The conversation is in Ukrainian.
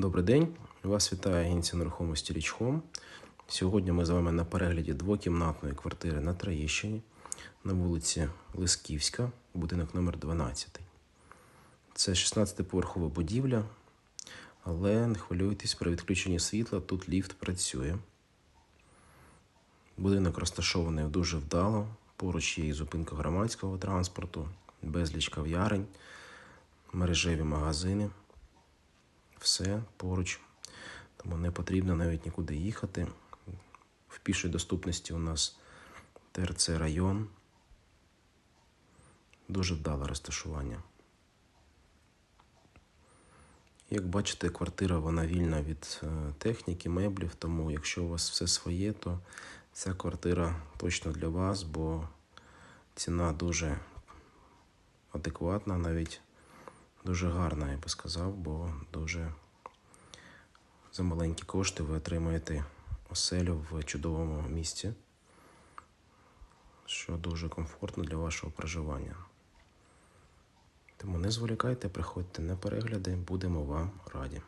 Добрий день, вас вітає агенція нерухомості Річхом. Сьогодні ми з вами на перегляді двокімнатної квартири на Троєщині на вулиці Лисківська, будинок номер 12. Це 16-поверхова будівля, але не хвилюйтесь, при відключенні світла тут ліфт працює. Будинок розташований дуже вдало. Поруч є і зупинка громадського транспорту, безліч кав'ярень, мережеві магазини. Все поруч. Тому не потрібно навіть нікуди їхати. В пішій доступності у нас ТРЦ район. Дуже вдале розташування. Як бачите, квартира вона вільна від е, техніки, меблів, тому якщо у вас все своє, то ця квартира точно для вас, бо ціна дуже адекватна, навіть дуже гарна, я би сказав, бо дуже за маленькі кошти ви отримаєте оселю в чудовому місці, що дуже комфортно для вашого проживання. Тому не зволікайте, приходьте на перегляди, будемо вам раді.